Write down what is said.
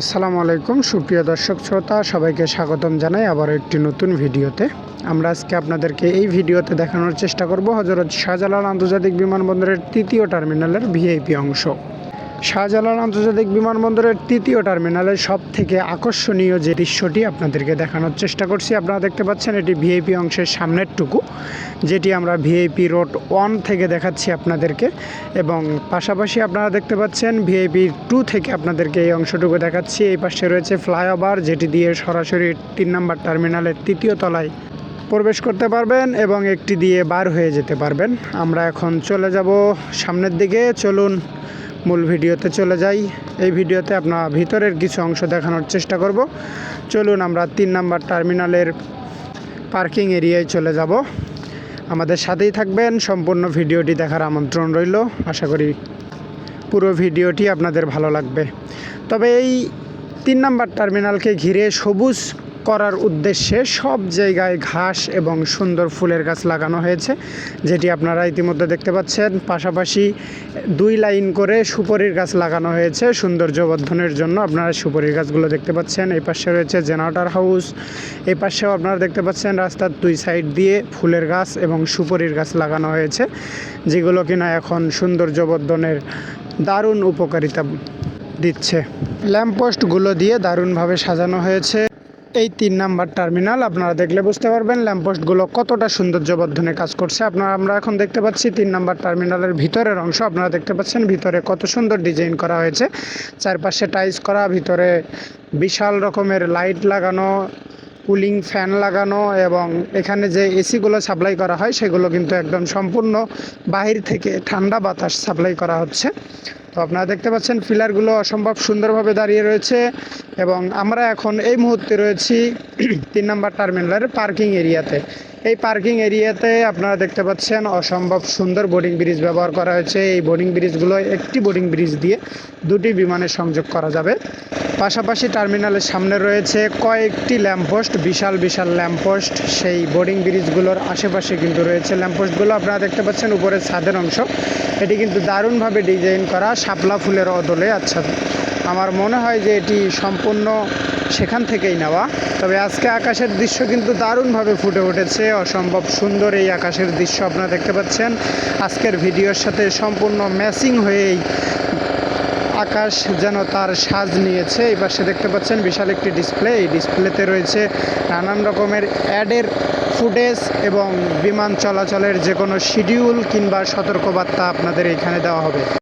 আসসালামু আলাইকুম, সুপ্রিয় দর্শক শ্রোতা, সবাইকে স্বাগতম জানাই আবার একটি নতুন ভিডিওতে। আমরা আজকে আপনাদেরকে এই ভিডিওতে দেখানোর চেষ্টা করব হজরত শাহজালাল আন্তর্জাতিক বিমানবন্দরের তৃতীয় টার্মিনালের ভিআইপি অংশ। শাহজালাল আন্তর্জাতিক বিমানবন্দরের তৃতীয় টার্মিনালের সব থেকে আকর্ষণীয় যে দৃশ্যটি আপনাদেরকে দেখানোর চেষ্টা করছি, আপনারা দেখতে পাচ্ছেন এটি ভিআইপি অংশের সামনের টুকু যেটি আমরা ভিআইপি রোড ওয়ান থেকে দেখাচ্ছি আপনাদেরকে এবং পাশাপাশি আপনারা দেখতে পাচ্ছেন ভিআইপি টু থেকে আপনাদেরকে এই অংশটুকু দেখাচ্ছি। এই পাশে রয়েছে ফ্লাইওভার, যেটি দিয়ে সরাসরি তিন নম্বর টার্মিনালের তৃতীয় তলায় প্রবেশ করতে পারবেন এবং একটি দিয়ে বার হয়ে যেতে পারবেন। আমরা এখন চলে যাব সামনের দিকে, চলুন মূল ভিডিওতে চলে যাই। এই ভিডিওতে আপনার ভিতরের কিছু অংশ দেখানোর চেষ্টা করব। চলুন আমরা তিন নাম্বার টার্মিনালের পার্কিং এরিয়ায় চলে যাব। আমাদের সাথেই থাকবেন, সম্পূর্ণ ভিডিওটি দেখার আমন্ত্রণ রইল। আশা করি পুরো ভিডিওটি আপনাদের ভালো লাগবে। তবে এই তিন নাম্বার টার্মিনালকে ঘিরে সবুজ করার উদ্দেশ্যে সব জায়গায় ঘাস এবং সুন্দর ফুলের গাছ লাগানো হয়েছে, যেটি আপনারা ইতিমধ্যে দেখতে পাচ্ছেন। পাশাপাশি দুই লাইন করে সুপরির গাছ লাগানো হয়েছে। সৌন্দর্য বর্ধনের জন্য আপনারা সুপরির গাছগুলো দেখতে পাচ্ছেন। এই পাশে রয়েছে জেনারেটর হাউস। এই পাশেও আপনারা দেখতে পাচ্ছেন রাস্তার দুই সাইড দিয়ে ফুলের গাছ এবং সুপরির গাছ লাগানো হয়েছে, যেগুলো কিনা এখন সৌন্দর্য বর্ধনের দারুণ উপকারিতা দিচ্ছে। ল্যাম্পপোস্টগুলো দিয়ে দারুণভাবে সাজানো হয়েছে। এই তিন নাম্বার টার্মিনাল আপনারা দেখলে বুঝতে পারবেন ল্যাম্পপোস্টগুলো কতটা সৌন্দর্য বর্ধনে কাজ করছে। আপনারা, আমরা এখন দেখতে পাচ্ছি তিন নাম্বার টার্মিনালের ভিতরের অংশ। আপনারা দেখতে পাচ্ছেন ভিতরে কত সুন্দর ডিজাইন করা হয়েছে। চারপাশে টাইলস করা, ভিতরে বিশাল রকমের লাইট লাগানো কুলিং ফ্যান লাগানো এবং এখানে যে এসিগুলো সাপ্লাই করা হয়, সেগুলো কিন্তু একদম সম্পূর্ণ বাহির থেকে ঠান্ডা বাতাস সাপ্লাই করা হচ্ছে। তো আপনারা দেখতে পাচ্ছেন পিলারগুলো অসম্ভব সুন্দরভাবে দাঁড়িয়ে রয়েছে এবং আমরা এখন এই মুহূর্তে রয়েছি তিন নম্বর টার্মিনালের পার্কিং এরিয়াতে। এই পার্কিং এরিয়াতে আপনারা দেখতে পাচ্ছেন অসম্ভব সুন্দর বোর্ডিং ব্রিজ ব্যবহার করা হয়েছে। এই বোর্ডিং ব্রিজগুলো একটি বোর্ডিং ব্রিজ দিয়ে দুটি বিমানের সংযোগ করা যাবে। পাশাপাশি টার্মিনালের সামনে রয়েছে কয়েকটি ল্যাম্পপোস্ট, বিশাল বিশাল ল্যাম্পপোস্ট। সেই বোর্ডিং ব্রিজগুলোর আশেপাশে কিন্তু রয়েছে ল্যাম্পপোস্টগুলো। আপনারা দেখতে পাচ্ছেন উপরের ছাদের অংশ। এটি কিন্তু দারুণভাবে ডিজাইন করা, শাপলা ফুলের অদলে আচ্ছা আমার মনে হয় যে এটি সম্পূর্ণ সেখান থেকেই নেওয়া। তবে আজকে আকাশের দৃশ্য কিন্তু দারুণভাবে ফুটে উঠেছে। অসম্ভব সুন্দর এই আকাশের দৃশ্য আপনারা দেখতে পাচ্ছেন। আজকের ভিডিওর সাথে সম্পূর্ণ ম্যাচিং হয়েই আকাশ যেন তার সাজ নিয়েছে। এই পাশে দেখতে পাচ্ছেন বিশাল একটি ডিসপ্লে। এই ডিসপ্লেতে রয়েছে নানান রকমের অ্যাডের ফুটেজ এবং বিমান চলাচলের যে কোনো শিডিউল কিংবা সতর্কবার্তা আপনাদের এখানে দেওয়া হবে।